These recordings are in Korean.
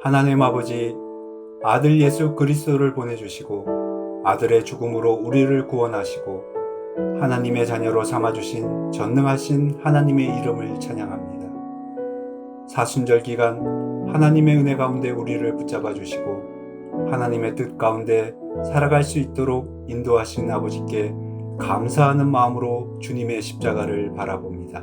하나님 아버지 아들 예수 그리스도를 보내주시고 아들의 죽음으로 우리를 구원하시고 하나님의 자녀로 삼아주신 전능하신 하나님의 이름을 찬양합니다. 사순절 기간 하나님의 은혜 가운데 우리를 붙잡아 주시고 하나님의 뜻 가운데 살아갈 수 있도록 인도하신 아버지께 감사하는 마음으로 주님의 십자가를 바라봅니다.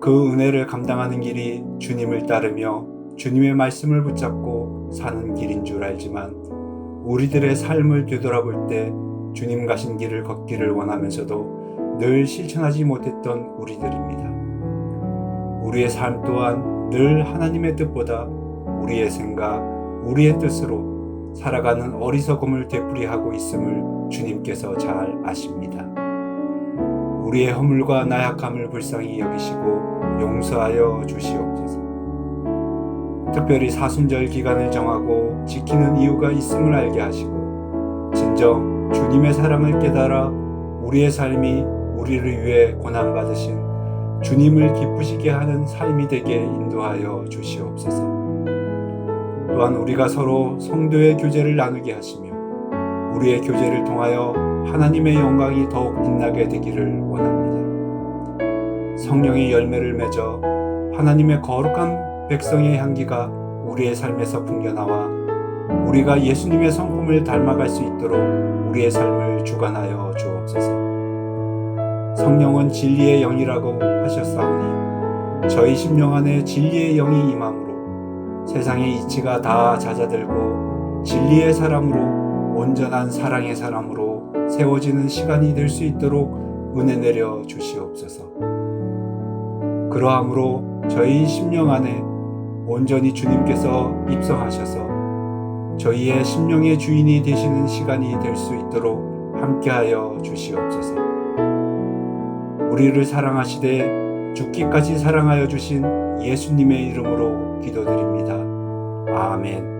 그 은혜를 감당하는 길이 주님을 따르며 주님의 말씀을 붙잡고 사는 길인 줄 알지만 우리들의 삶을 되돌아볼 때 주님 가신 길을 걷기를 원하면서도 늘 실천하지 못했던 우리들입니다. 우리의 삶 또한 늘 하나님의 뜻보다 우리의 생각, 우리의 뜻으로 살아가는 어리석음을 되풀이하고 있음을 주님께서 잘 아십니다. 우리의 허물과 나약함을 불쌍히 여기시고 용서하여 주시옵소서. 특별히 사순절 기간을 정하고 지키는 이유가 있음을 알게 하시고 진정 주님의 사랑을 깨달아 우리의 삶이 우리를 위해 고난 받으신 주님을 기쁘시게 하는 삶이 되게 인도하여 주시옵소서. 또한 우리가 서로 성도의 교제를 나누게 하시며 우리의 교제를 통하여 하나님의 영광이 더욱 빛나게 되기를 원합니다. 성령의 열매를 맺어 하나님의 거룩한 백성의 향기가 우리의 삶에서 풍겨나와 우리가 예수님의 성품을 닮아갈 수 있도록 우리의 삶을 주관하여 주옵소서. 성령은 진리의 영이라고 하셨사오니 저희 심령 안에 진리의 영이 임함으로 세상의 이치가 다 잦아들고 진리의 사람으로 온전한 사랑의 사람으로 세워지는 시간이 될 수 있도록 은혜 내려 주시옵소서. 그러함으로 저희 심령 안에 온전히 주님께서 입성하셔서 저희의 심령의 주인이 되시는 시간이 될 수 있도록 함께하여 주시옵소서. 우리를 사랑하시되 죽기까지 사랑하여 주신 예수님의 이름으로 기도드립니다. 아멘.